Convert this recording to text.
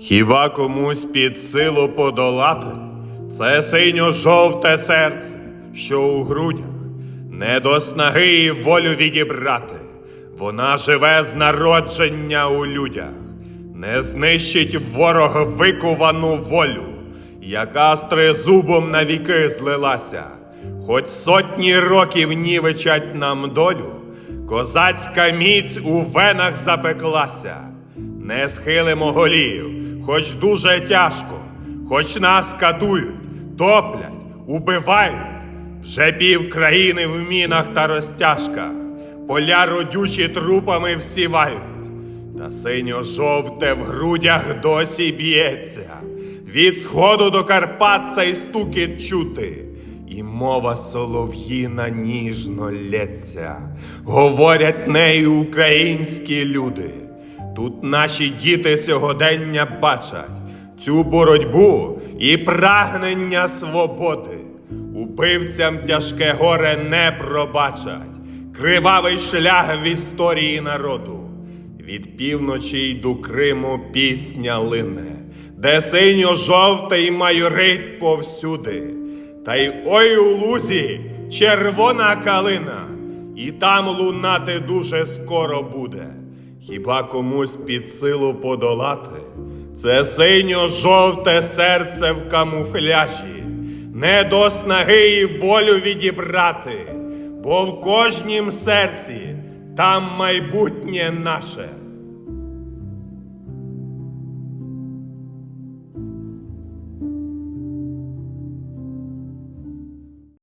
Хіба комусь під силу подолати це синьо-жовте серце, що у грудях, не до снаги і волю відібрати. Вона живе з народження у людях, не знищить ворог викувану волю, яка з тризубом навіки злилася, хоч сотні років нівечать нам долю, козацька міць у венах запеклася. Не схилимо голів, хоч дуже тяжко, хоч нас кадують, топлять, убивають. Вже пів країни в мінах та розтяжках, поля родючі трупами всівають, та синьо-жовте в грудях досі б'ється. Від сходу до Карпат цей стукіт чути, і мова солов'їна ніжно лється. Говорять нею українські люди. Тут наші діти сьогодення бачать цю боротьбу і прагнення свободи. Убивцям тяжке горе не пробачать, кривавий шлях в історії народу. Від півночі й до Криму пісня лине, де синьо-жовтий майорить повсюди. Та й ой у лузі червона калина, і там лунати дуже скоро буде. Хіба комусь під силу подолати? Це синьо-жовте серце в камуфляжі, не до снаги і волю відібрати, бо в кожнім серці там майбутнє наше.